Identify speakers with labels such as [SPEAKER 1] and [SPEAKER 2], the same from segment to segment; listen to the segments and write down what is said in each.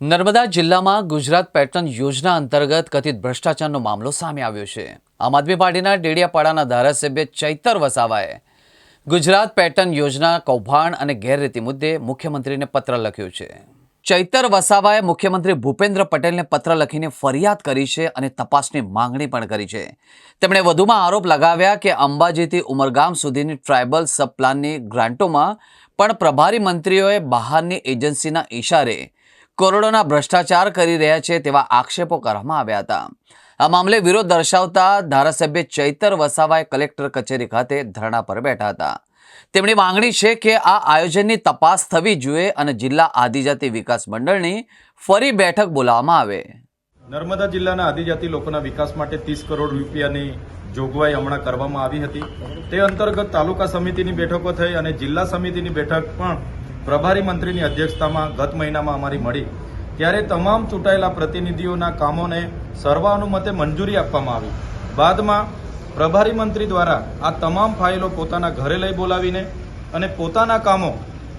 [SPEAKER 1] નર્મદા જિલ્લામાં ગુજરાત પેટર્ન યોજના અંતર્ગત કથિત ભ્રષ્ટાચારનો મામલો સામે આવ્યો છે. આમ આદમી પાર્ટીના ડેડિયાપાડાના ધારાસભ્ય ચૈતર વસાવાએ ગુજરાત પેટર્ન યોજના કૌભાંડ અને ગેરરીતિ મુદ્દે મુખ્યમંત્રીને પત્ર લખ્યો છે. ચૈતર વસાવાએ મુખ્યમંત્રી ભૂપેન્દ્ર પટેલને પત્ર લખીને ફરિયાદ કરી છે અને તપાસની માંગણી પણ કરી છે. તેમણે વધુમાં આરોપ લગાવ્યા કે અંબાજીથી ઉમરગામ સુધીની ટ્રાયબલ સબપ્લાનની ગ્રાન્ટોમાં પણ પ્રભારી મંત્રીઓએ બહારની એજન્સીના ઇશારે કરોડોના ભ્રષ્ટાચાર કરી રહ્યા છે તેવા આક્ષેપો કરવામાં આવ્યા હતા. આ મામલે વિરોધ દર્શાવતા ધારાસભ્ય ચૈતર વસાવાએ કલેક્ટર કચેરી ખાતે ધરણા પર બેઠા હતા. તેમની માંગણી છે કે આ આયોજનની તપાસ થવી જોઈએ અને જિલ્લા આદિજાતિ વિકાસ મંડળની ફરી બેઠક બોલાવવામાં આવે.
[SPEAKER 2] નર્મદા જિલ્લાના આદિજાતિ લોકોના વિકાસ માટે ત્રીસ કરોડ રૂપિયાની જોગવાઈ હમણાં કરવામાં આવી હતી. તે અંતર્ગત તાલુકા સમિતિની બેઠકો થઈ અને જિલ્લા સમિતિની બેઠક પણ પ્રભારી મંત્રીની અધ્યક્ષતામાં ગત મહિનામાં અમારી મળી. ત્યારે તમામ ચૂંટાયેલા પ્રતિનિધિઓના કામોને સર્વાનુમતે મંજૂરી આપવામાં આવી. બાદમાં પ્રભારી મંત્રી દ્વારા આ તમામ ફાઇલો પોતાના ઘરે લઈ બોલાવીને અને પોતાના કામો,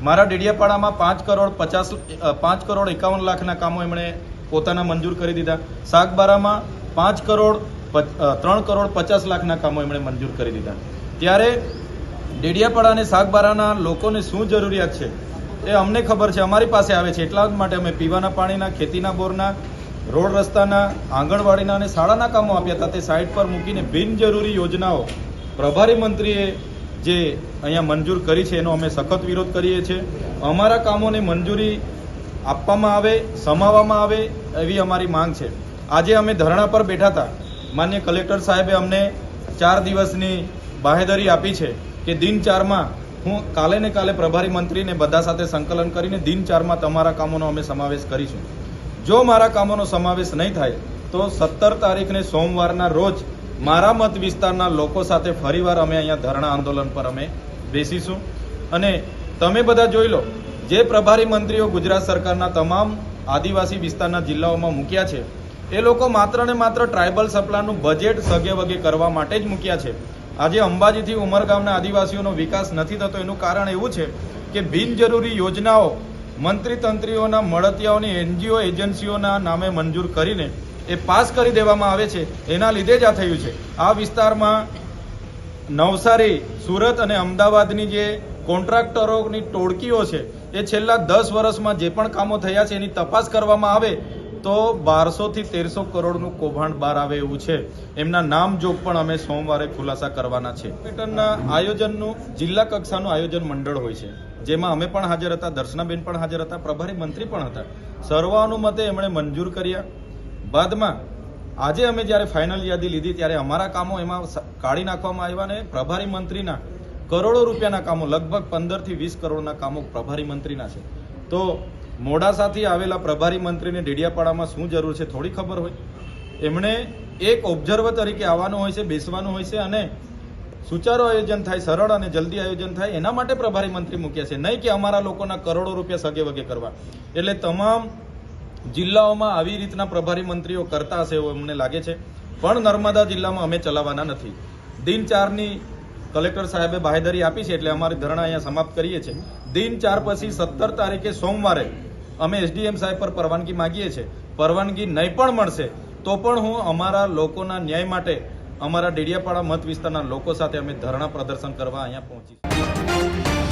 [SPEAKER 2] મારા ડેડિયાપાડામાં પાંચ કરોડ પચાસ પાંચ કરોડ એકાવન લાખના કામો એમણે પોતાના મંજૂર કરી દીધા. સાગબારામાં પાંચ કરોડ ત્રણ કરોડ પચાસ લાખના કામો એમણે મંજૂર કરી દીધા. ત્યારે ડેડિયાપાડા અને સાગબારાના લોકોને શું જરૂરિયાત છે? એ અમને ખબર છે, અમારી પાસે આવે છે. એટલા જ માટે અમે પીવાના પાણીના, ખેતીના બોરના, રોડ રસ્તાના, આંગણવાડીના અને શાળાના કામો આપ્યા હતા. તે સાઇટ પર મૂકીને બિનજરૂરી યોજનાઓ પ્રભારી મંત્રીએ જે અહીંયા મંજૂર કરી છે, એનો અમે સખત વિરોધ કરીએ છીએ. અમારા કામોને મંજૂરી આપવામાં આવે, સમાવવામાં આવે એવી અમારી માંગ છે. આજે અમે ધરણા પર બેઠા હતા. માન્ય કલેક્ટર સાહેબે અમને ચાર દિવસની બાહેધરી આપી છે કે દિન ચારમાં હું કાલે ને કાલે પ્રભારી મંત્રીને બધા સાથે સંકલન કરીને દિન ચારમાં તમારા કામોનો અમે સમાવેશ કરીશું. જો મારા કામોનો સમાવેશ નહીં થાય, તો સત્તર તારીખને સોમવારના રોજ મારા મત વિસ્તારના લોકો સાથે ફરીવાર અમે અહીંયા ધરણા આંદોલન પર અમે બેસીશું. અને તમે બધા જોઈ લો, જે પ્રભારી મંત્રીઓ ગુજરાત સરકારના તમામ આદિવાસી વિસ્તારના જિલ્લાઓમાં મૂક્યા છે, એ લોકો માત્ર ને માત્ર ટ્રાઇબલ સપ્લાયનું બજેટ સગે વગે કરવા માટે જ મૂક્યા છે. આજે અંબાજીથી ઉમરગામના આદિવાસીઓનો વિકાસ નથી થતો, એનું કારણ એવું છે કે બિનજરૂરી યોજનાઓ મંત્રી તંત્રીઓના મળતિયાઓની એનજીઓ એજન્સીઓના નામે મંજૂર કરીને એ પાસ કરી દેવામાં આવે છે. એના લીધે જ આ થયું છે. આ વિસ્તારમાં નવસારી, સુરત અને અમદાવાદની જે કોન્ટ્રાક્ટરોની ટોળકીઓ છે, એ છેલ્લા દસ વર્ષમાં જે પણ કામો થયા છે, એની તપાસ કરવામાં આવે તો બારસોથી તેરસો કરોડનું કૌભાંડ બહાર આવે એવું છે. એમના નામ જોગ પણ અમે સોમવારે ખુલાસા કરવાના છે. પેટનના આયોજનનું, જિલ્લા કક્ષાનું આયોજન મંડળ હોય છે. જેમાં અમે પણ હાજર હતા, દર્શનાબેન પણ હાજર હતા, પ્રભારી મંત્રી પણ હતા. સર્વાનુમતે એમણે મંજૂર કર્યા. બાદમાં, આજે અમે જ્યારે ફાઇનલ યાદી લીધી, ત્યારે અમારા કામો એમાં કાઢી નાખવામાં આવ્યા ને પ્રભારી મંત્રીના કરોડો રૂપિયાના કામો, લગભગ પંદરથી વીસ કરોડના કામો પ્રભારી મંત્રીના છે. તો મોડાસાથી આવેલા પ્રભારી મંત્રીને ડેડિયાપાડામાં શું જરૂર છે થોડી ખબર હોય? એમણે એક ઓબ્ઝર્વર તરીકે આવવાનું હોય છે, બેસવાનું હોય છે અને સુચારું આયોજન થાય, સરળ અને જલ્દી આયોજન થાય, એના માટે પ્રભારી મંત્રી મૂક્યા છે. નહીં કે અમારા લોકોના કરોડો રૂપિયા સગે વગે કરવા. એટલે તમામ જિલ્લાઓમાં આવી રીતના પ્રભારી મંત્રીઓ કરતા હશે એવું અમને લાગે છે. પણ નર્મદા જિલ્લામાં અમે ચલાવવાના નથી. દિન ચારની કલેક્ટર સાહેબે બાહેધરી આપી છે, એટલે અમારી ધરણા અહીંયા સમાપ્ત કરીએ છીએ. દિન ચાર પછી સત્તર તારીખે સોમવારે અમે એસડીએમ સાહેબ પર પરવાનગી માગીએ છીએ. પરવાનગી નહીં પણ મળશે, તો પણ હું અમારા લોકોના ન્યાય માટે અમારા ડેડિયાપાડા મત વિસ્તારના લોકો સાથે અમે ધરણા પ્રદર્શન કરવા અહીંયા પહોંચી